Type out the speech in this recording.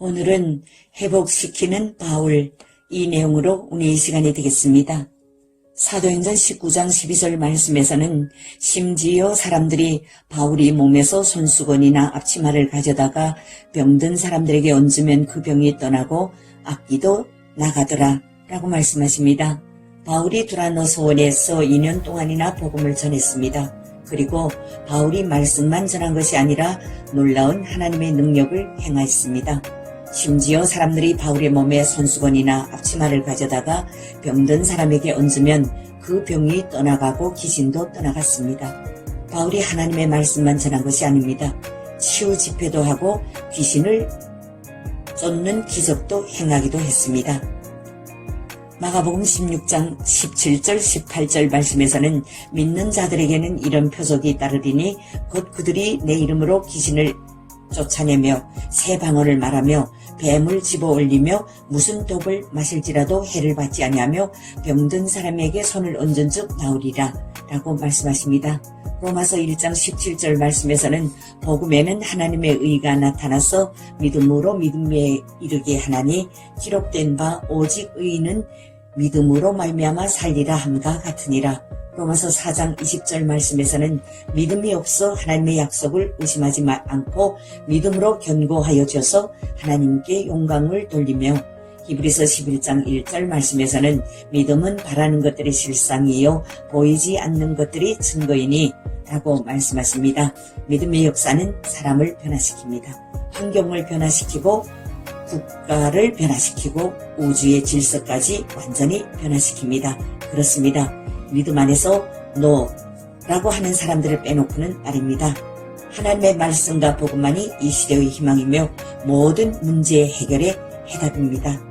오늘은 회복시키는 바울 이 내용으로 오늘 이 시간이 되겠습니다. 사도행전 19장 12절 말씀에서는 심지어 사람들이 바울이 몸에서 손수건이나 앞치마를 가져다가 병든 사람들에게 얹으면 그 병이 떠나고 악기도 나가더라 라고 말씀하십니다. 바울이 두라노 소원에서 2년 동안이나 복음을 전했습니다. 그리고 바울이 말씀만 전한 것이 아니라 놀라운 하나님의 능력을 행하였습니다. 심지어 사람들이 바울의 몸에 손수건이나 앞치마를 가져다가 병든 사람에게 얹으면 그 병이 떠나가고 귀신도 떠나갔습니다. 바울이 하나님의 말씀만 전한 것이 아닙니다. 치유 집회도 하고 귀신을 쫓는 기적도 행하기도 했습니다. 마가복음 16장 17절 18절 말씀에서는 믿는 자들에게는 이런 표적이 따르리니 곧 그들이 내 이름으로 귀신을 쫓아내며 새 방언을 말하며 뱀을 집어 올리며 무슨 독을 마실지라도 해를 받지 아니하며 병든 사람에게 손을 얹은 즉 나으리라 라고 말씀하십니다. 로마서 1장 17절 말씀에서는 복음에는 하나님의 의가 나타나서 믿음으로 믿음에 이르게 하나니 기록된 바 오직 의인은 믿음으로 말미암아 살리라 함과 같으니라. 로마서 4장 20절 말씀에서는 믿음이 없어 하나님의 약속을 의심하지 마- 않고 믿음으로 견고하여 줘서 하나님께 영광을 돌리며 히브리서 11장 1절 말씀에서는 믿음은 바라는 것들이 실상이요 보이지 않는 것들이 증거이니 라고 말씀하십니다. 믿음의 역사는 사람을 변화시킵니다. 환경을 변화시키고 국가를 변화시키고 우주의 질서까지 완전히 변화시킵니다. 그렇습니다. 믿음 안에서 노 라고 하는 사람들을 빼놓고는 말입니다. 하나님의 말씀과 복음만이 이 시대의 희망이며 모든 문제의 해결의 해답입니다.